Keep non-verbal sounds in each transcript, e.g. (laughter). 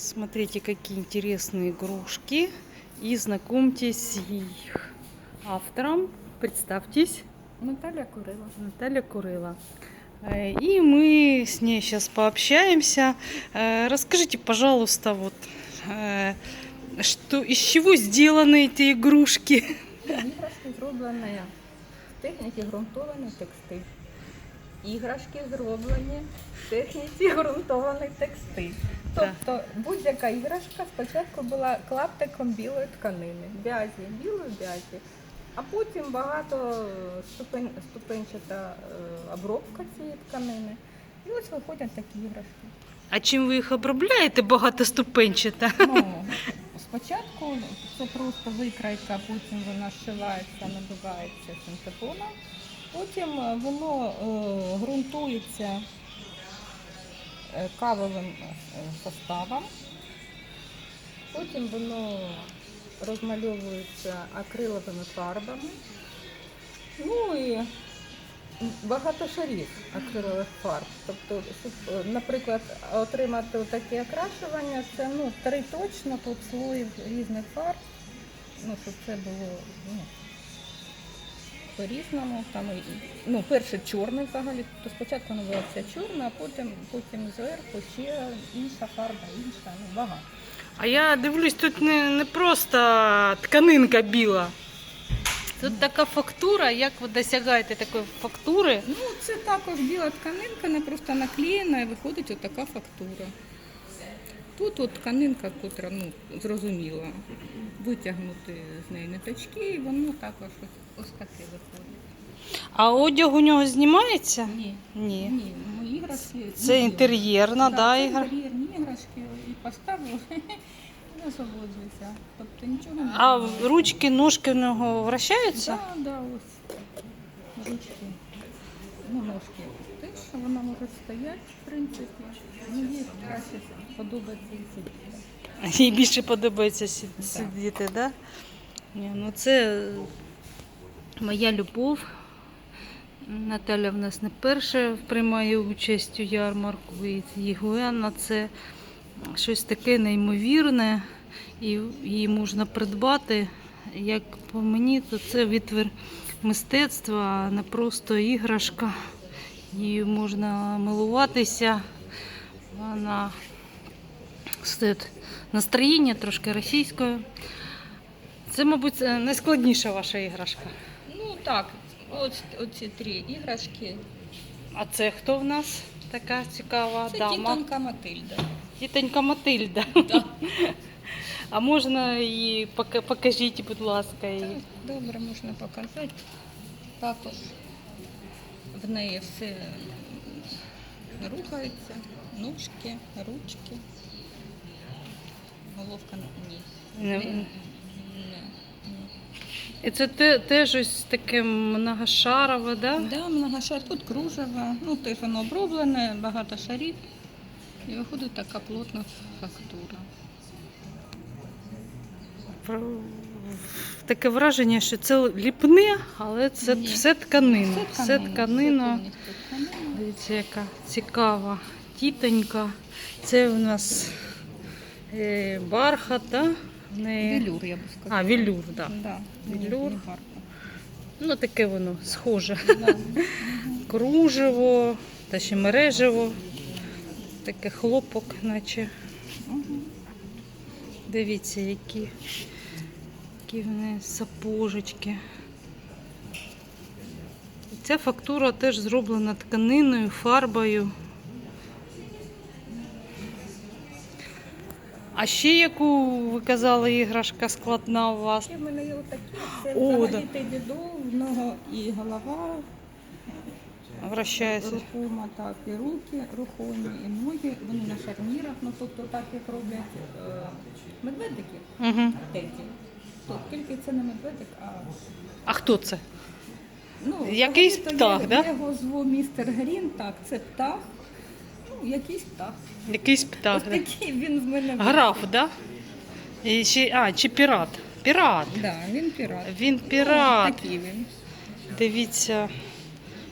Смотрите, какие интересные игрушки. И знакомьтесь с их автором. Представьтесь. Наталя Курила. Наталья Курыла. Э, И мы с ней сейчас пообщаемся. Э, Расскажите, пожалуйста, вот э, что, из чего сделаны эти игрушки? Іграшки зроблені в техніці ґрунтований текстиль. Іграшки зроблені в техніці ґрунтований текстиль. Тобто будь-яка іграшка спочатку була клаптиком білої тканини, бязі, білої бязі, а потім багато ступень, ступенчата е, обробка цієї тканини. І ось виходять такі іграшки. А чим ви їх обробляєте багатоступенчато? Ну, спочатку це просто викрайка, потім вона зшивається, набивається синтепоном, потім е, воно е, ґрунтується кавовим е, составом, потім воно розмальовується акриловими фарбами. Ну і багато шарів акрилових фарб. Тобто, щоб, е, наприклад, отримати таке окрашування, це ну, три точно тут слоїв різних фарб. Ну, щоб це було ну, по-різному. Там, ну, перше чорний взагалі. То спочатку воно була вся чорна, а потім, потім зверху ще інша фарба, інша, ну, багато. А я дивлюсь, тут не, не просто тканинка біла. Тут така фактура. Як ви досягаєте такої фактури? Ну, це також біла тканинка, вона просто наклеєна і виходить отака фактура. Тут от тканинка, котра ну, зрозуміла, витягнути з неї ниточки, і воно також ось, таке виходить. А одяг у нього знімається? Ні, Ні. ні, ну, іграшки. Це ні, інтер'єрна, да, да, це ігра? інтер'єрні іграшки і поставив, (laughs) і насолоджуйся. Тобто нічого не А знімаю. ручки, ножки в нього вращаються? Да, да, ось ручки. Ну, ножки теж, що вона може стояти, в принципі. Подобається сидіти. Їй більше подобається сидіти, да? Ні, ну це моя любов. Наталя в нас не перша приймає участь у ярмарку. І Єгуена це щось таке неймовірне, і її можна придбати. Як по мені, то це витвір мистецтва, а не просто іграшка. Її можна милуватися. Вона все настроєння трошки російською. Це, мабуть, е, найскладніша ваша іграшка. Ну так, ось оці три іграшки. А це хто в нас така цікава Це дама? тітонька Матильда. Тітонька Матильда. Да. (laughs) А можна її покажіть, будь ласка. її? Добре, можна показати. Також в неї все рухається, ножки, ручки. Головка ні. Не-. І це те, теж ось таке многошарове, да? Да, многошар, тут кружево, ну теж воно оброблене, багато шарів. І виходить така плотна фактура. Таке враження, що це ліпне, але це Ні. все тканина. Все тканина. Дивіться, яка цікава тітонька. Це у нас е, бархат, да? В неї... Я би сказала. А, велюр, так. Да. Да, Велюр. не. Ну, таке воно схоже. Да. Кружево, та ще мережево. Таке хлопок, наче. Мгм. Дивіться, які, які в неї сапожечки. Ця фактура теж зроблена тканиною, фарбою. А ще яку ви казали, іграшка складна у вас? Ще в мене є отакі, це О, взагалі теді в нього і голова Вращається. рухома, так, і руки рухомі, і ноги, вони на шарнірах, ну тобто так як роблять е, медведики, Угу. теді. То тільки це не медведик, а А хто це? ну, Якийсь взагалі-то птах, я, да? Я його зву містер Грін, так, це птах. Ну, якийсь птах. Якийсь птах. Ось да? такий він в мене. Граф, да? І ще, а, чи пірат? Пірат. Да, він пірат. Він пірат. Такий він. Дивіться.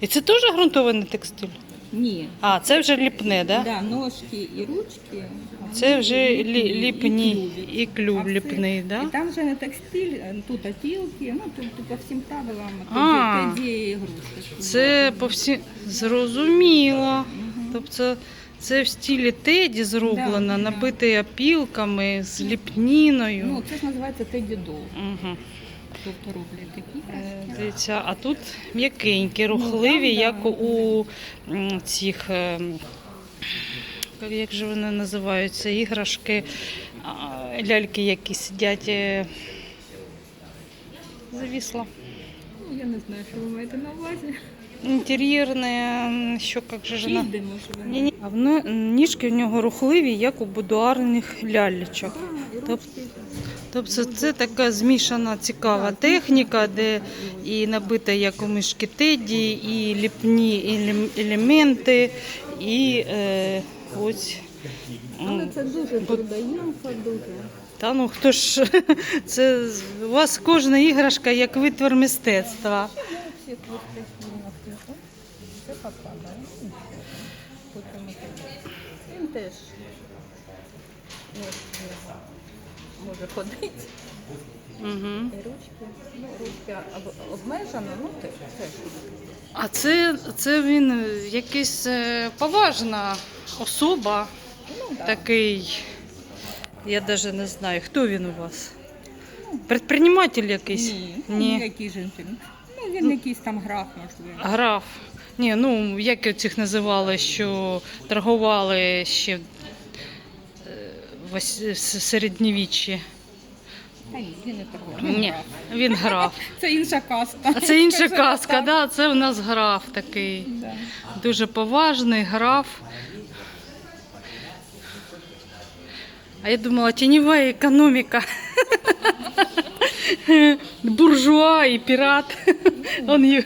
І це теж ґрунтований текстиль? Ні. А, це вже ліпне, да? Да, ножки і ручки. це вже лі- ліпні і клюв А це- ліпний, да? І там вже не текстиль, е, тут опілки, ну тут, тут по всім правилам А. тоді, тоді ігрушки. Це по всі зрозуміло. Тобто це в стилі теді зроблено, Да, да. набите опілками з ліпніною. Ну, це ж називається теді дол. Угу. Тобто роблять такі Е, іграшки. Дивіться, а тут м'якенькі, рухливі, там, як да. у м, цих. е, як- Як же вони називаються? Іграшки, а, ляльки, які сидять. е, Завісла. Ну, я не знаю, що ви маєте на увазі. Інтер'єрне, що як же ж вона? Шільди, може, ви Ні, ні. А воно, ніжки в нього рухливі, як у будуарних лялечок. Тобто це така змішана цікава техніка, де і набита як у мишки Теді, і ліпні елементи, і е, ось. Але це дуже трудоємко, дуже. Та ну хто ж (laughs) це у вас кожна іграшка як витвір мистецтва. Всі творчі спільності. Це попадає. Потім це. Він теж ну, може ходити. Угу. І ручки. Ну, ручки об- обмежено, ну теж. теж. А це, це він якийсь е, поважна особа, Ну, да. такий. Я навіть не знаю, хто він у вас. Предприниматель якийсь? Ні, ну, Ні. який джентльмен. Ну, він якийсь там граф, можливо. Граф. Ні, ну як цих називали, що торгували ще е, в середньовіччі. Він не. Ні, він граф. (laughs) Це інша каста. А це інша казка, так. да? це у нас граф такий. Да. Дуже поважний граф. А я думала, теневая экономика. (laughs) Буржуа і пірат. (laughs) Он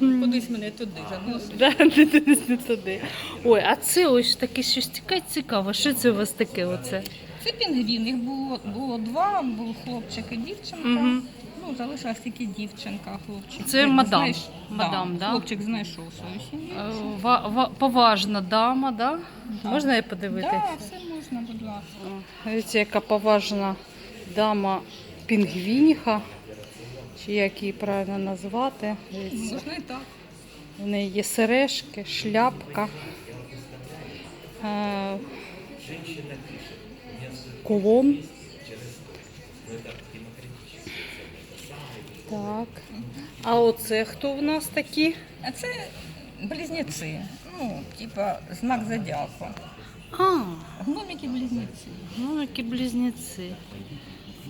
Кудись мене туди заносить. Да, (laughs) десь не туди. Ой, а це ось таке щось таке цікаве. Що це у вас таке? Оце? Це пінгвін, їх було, було два, був хлопчик і дівчинка. Мгм. Ну, залишилась тільки дівчинка, хлопчик. Це Ну, мадам. знаєш, Мадам, да? Хлопчик знайшов свою сім'ю. Е, ва- ва- поважна дама, да? Да. Можна я Так, да, все можна, будь ласка. Дивіться, яка поважна дама пінгвініха, чи як її правильно назвати. Можна і так. в неї є сережки, шляпка, е, кулон. Так. А оце хто в нас такі? А це близнеці. Ну, типа знак зодіаку. А, Гномики близнеці. Ну, які близнеці.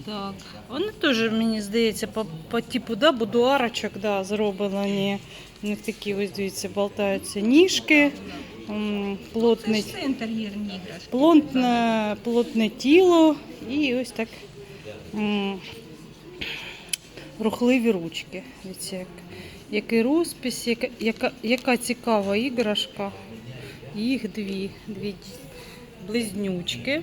Так. Вони теж, мені здається, по, по типу да, будуарочок да, зроблені. У них такі ось дивіться, болтаються ніжки, іграшки. плотне, плотне тіло і ось так рухливі ручки. Дивіться, як, який розпис, яка, яка, яка цікава іграшка. Їх дві, дві близнючки.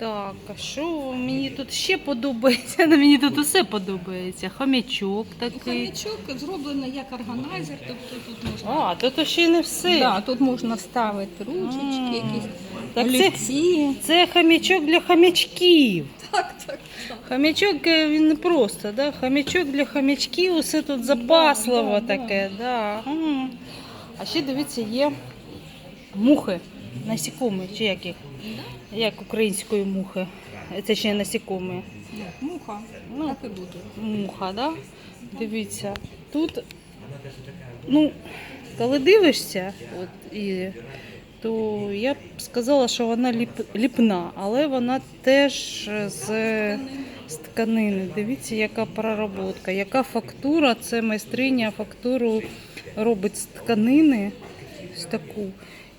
Так, а що мені тут ще подобається? (laughs) Ну, Мені тут усе подобається. Хомячок такий. Хомячок зроблений як органайзер, тобто тут можна. А, тут ще не все. Да, тут можна вставити ручечки, якісь Так це, олівці. це хомячок для хомячків. Так, так, так. Хомячок е, він не просто, да? хомячок для хомячків, усе тут запасливо да, да. таке. Да. М. А ще дивіться, є мухи, насікомі, чи як їх? Як української мухи. Це ще насікомі. Муха, Ну. так і буде. Муха, да? Дивіться, тут, ну, коли дивишся, от, і, то я б сказала, що вона ліп, ліпна, але вона теж з, з тканини. Дивіться, яка проработка, яка фактура, це майстриня фактуру робить з тканини, ось таку.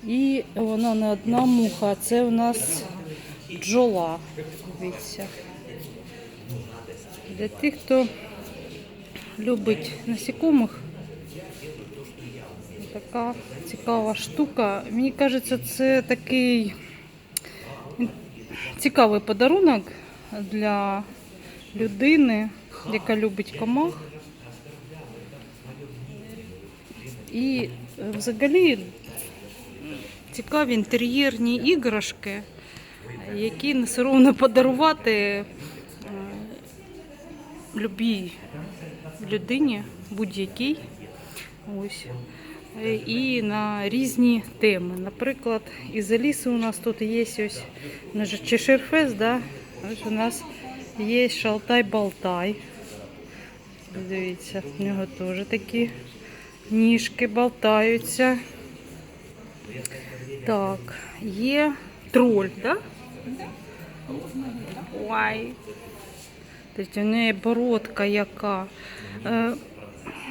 І вона не одна муха, це у нас бджола. Дивіться. Для тих, хто любить насікомих, така цікава штука. Мені кажеться, це такий цікавий подарунок для людини, яка любить комах. І взагалі цікаві інтер'єрні іграшки. які не соромно подарувати е, любій людині, будь-якій. Ось. І на різні теми. Наприклад, із Аліси у нас тут є ось ну, Чеширфест, да? Ось у нас є Шалтай-Болтай. Дивіться, в нього теж такі ніжки болтаються. Так, є троль, так? Ой. Тобто у неї бородка яка. Е,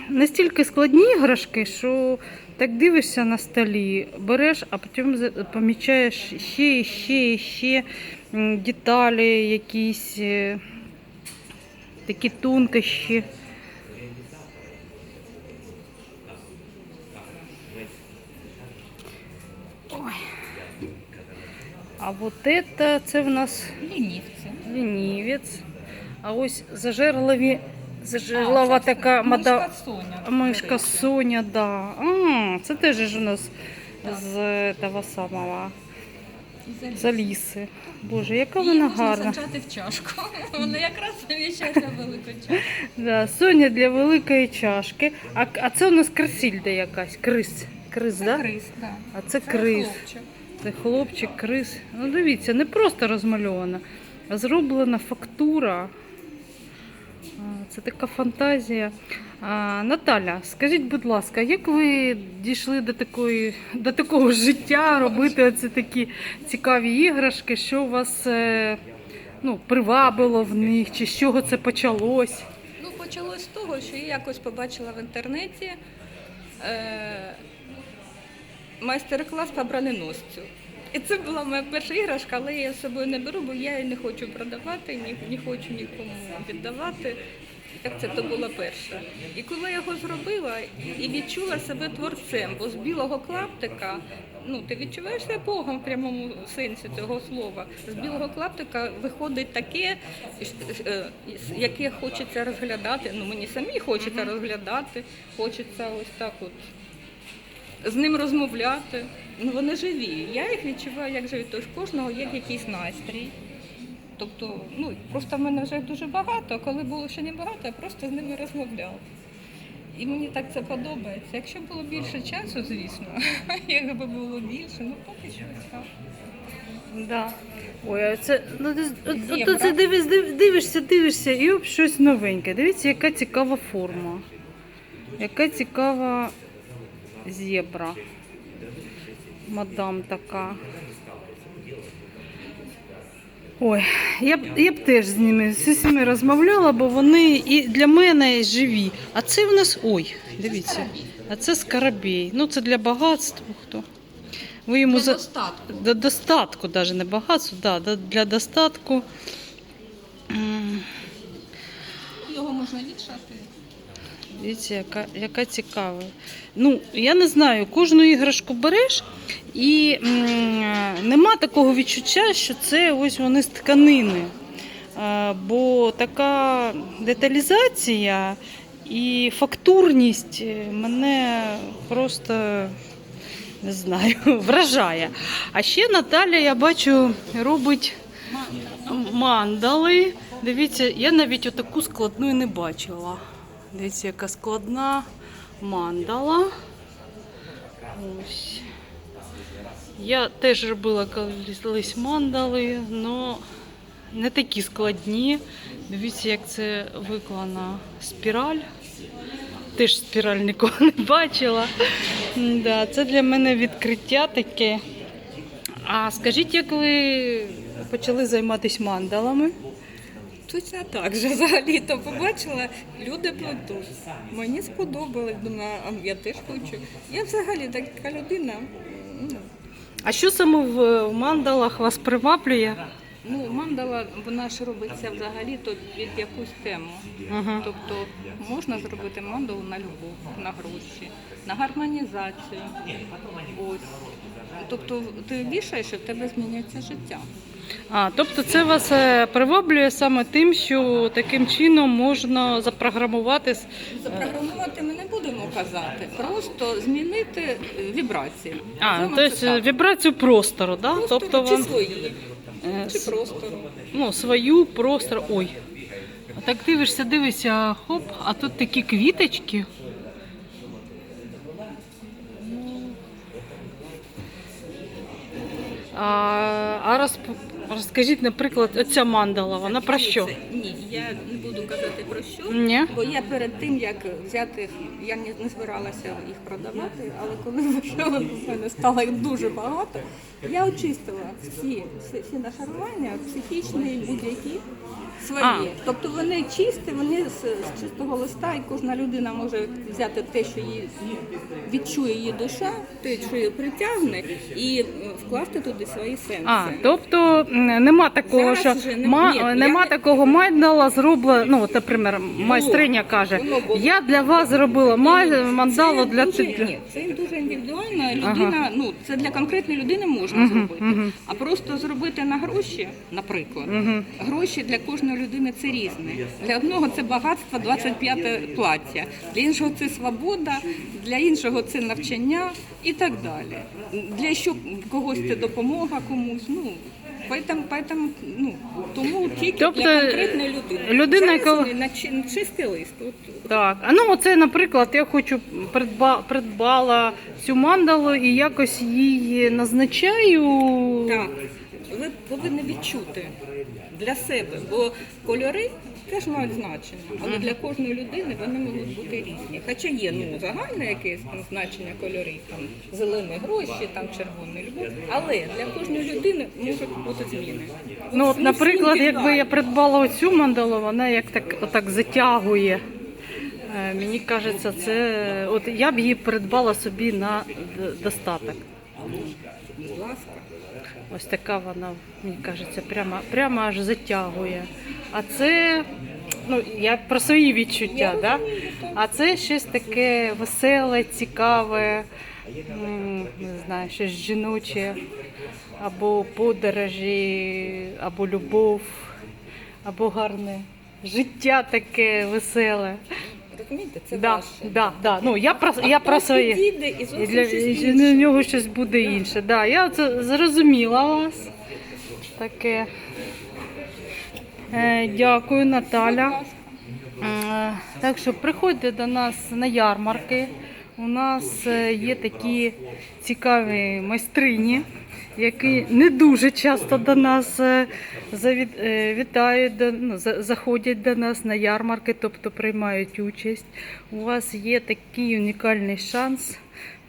настільки складні іграшки, що так дивишся на столі, береш, а потім помічаєш ще ще і ще деталі, якісь е, такі тонкощі. А вот это це в нас Лінівці. лінівець. А ось зажерливі, зажерлива така мада... Мишка Соня. мишка. Соня, да. А, це теж ж у нас з того самого І заліз. Боже, яка Її вона можна гарна. саджати в чашку. (laughs) Вона якраз заміщається велику чашку. Да, Соня для великої чашки. А, а це у нас крисільда якась. Крис. Крис, Це да? крис, так. А це крис. хлопчик. Це хлопчик, крис. Ну дивіться, не просто розмальована, а зроблена фактура. Це така фантазія. А, Наталя, скажіть, будь ласка, як ви дійшли до такої, до такого життя, робити оці такі цікаві іграшки? Що вас е, ну, привабило в них, чи з чого це почалось? Ну, почалось з того, що я якось побачила в інтернеті е, майстер-клас по броненосцю. І це була моя перша іграшка, але я її з собою не беру, бо я її не хочу продавати, ні, не хочу нікому віддавати. Так це то була перша. І коли я його зробила і відчула себе творцем, бо з білого клаптика, ну ти відчуваєш себе Богом в прямому сенсі цього слова. З білого клаптика виходить таке, е, яке хочеться розглядати. Ну мені самі хочеться розглядати, хочеться ось так от з ним розмовляти. Ну вони живі. Я їх відчуваю як живі. Тож кожного є якийсь настрій. Тобто, ну просто в мене вже дуже багато, а коли було ще не багато, я просто з ними розмовляла. І мені так це подобається. Якщо було більше часу, звісно, (laughs) якби було більше, ну поки що так. Да. Ой, а це ну, ти- от- от це дивиш, див- дивишся, дивишся, і оп, щось новеньке. Дивіться, яка цікава форма. Яка цікава зебра. Мадам така. Ой, я б, я б теж з ними з усіма розмовляла, бо вони і для мене живі. А це в нас. Ой, дивіться. А це скарабей. Ну, це для багатства. Хто? Ви йому за... достатку. До достатку, навіть не багатство, да, для достатку. Його можна вішати. Дивіться, яка, яка цікава. Ну, я не знаю, кожну іграшку береш, і м, нема такого відчуття, що це ось вони з тканини. А, бо така деталізація і фактурність е, мене просто не знаю, (laughs) вражає. А ще Наталя, я бачу, робить мандали. Дивіться, я навіть отаку складну і не бачила. Дивіться, яка складна мандала. Ось. Я теж робила колись мандали, але не такі складні. Дивіться, як це виклана спіраль. Теж спіраль ніколи не бачила. Да, це для мене відкриття таке. А скажіть, як ви почали займатися мандалами? Точно так же взагалі то побачила, люди плетуть. Мені сподобалось, думаю, а я теж хочу. Я взагалі така людина. ну, А що саме в в мандалах вас приваблює? Ну, мандала, вона ж робиться взагалі то під якусь тему. Ага. Тобто можна зробити мандалу на любов, на гроші, на гармонізацію. Ось. Тобто ти вішаєш, і в тебе змінюється життя. А, тобто це вас е, приваблює саме тим, що таким чином можна запрограмувати. Запрограмувати ми не будемо казати, просто змінити е, вібрації. А, тобто вібрацію простору, да? Просто тобто вам... е, Чи простору. ну, свою простор. Ой. А так дивишся, дивишся, хоп, а тут такі квіточки. А, а розп... розкажіть, наприклад, оця мандала, вона про що? Ні, я не буду казати про що. Ні? Бо я перед тим, як взяти, я не, не збиралася їх продавати, але коли (laughs) вийшла, в мене стало їх дуже багато, я очистила всі, всі, всі нашарування, психічні, будь-які свої. А. Тобто вони чисті, вони з, з чистого листа, і кожна людина може взяти те, що її відчує її душа, те, що її притягне, і е, вкласти туди свої сенси. А, тобто нема такого, Зараз що вже не- ма, ні, нема не- такого мандала зроблена. Ну, от, наприклад, майстриня каже, Воно було. я для вас зробила ма- мандалу для дуже, ти- ні, це дуже індивідуально. Людина, ну це для конкретної людини можна зробити. А просто зробити на гроші, наприклад, гроші для кожної людини це різне. Для одного це багатство, 25 плаття, для іншого це свобода, для іншого це навчання і так далі. Для що когось це допомога комусь. Ну Поэтому, поэтому, ну, тому тільки Тобто, для конкретної людини. людина, яка- на чистий лист. От, Так, а ну оце, наприклад, я хочу придба, придбала цю мандалу і якось її назначаю. Так, ви повинні відчути для себе, бо кольори теж мають значення, але для кожної людини вони можуть бути різні. Хоча є ну, загальне якесь там значення кольорів, там зелені гроші, там червоний любов, але для кожної людини можуть бути зміни. Ну, от, наприклад, якби я придбала оцю мандалу, вона як так, отак затягує. Е, Мені кажеться, це от я б її придбала собі на достаток. Будь ласка. Ось така вона, мені кажеться, прямо, прямо аж затягує. А це, ну, я про свої відчуття, да? а це щось таке веселе, цікаве, не знаю, щось жіноче, або подорожі, або любов, або гарне життя таке веселе. Розумієте, це Да, ваше. да, да. Ну, я про, я про своє. підійде і зовсім для щось інше. для нього щось буде інше. Да, я це зрозуміла вас. Таке. Е, дякую, Наталя. Е, так що приходьте до нас на ярмарки. У нас е, є такі цікаві майстрині, які не дуже часто до нас е, завіт- е, вітають, до- ну, за- заходять до нас на ярмарки, тобто приймають участь. У вас є такий унікальний шанс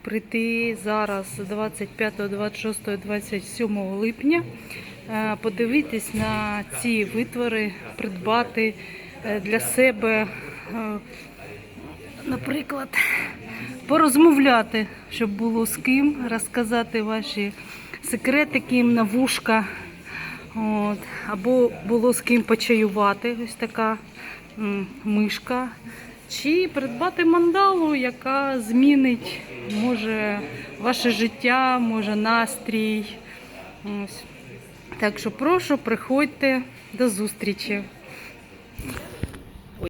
прийти зараз 25, 26, 27 липня, е, подивитись на ці витвори, придбати для себе, наприклад, порозмовляти, щоб було з ким, розказати ваші секретики на вушка. От. Або було з ким почаювати, ось така мишка. Чи придбати мандалу, яка змінить може ваше життя, може настрій. Ось. Так що прошу, приходьте до зустрічі.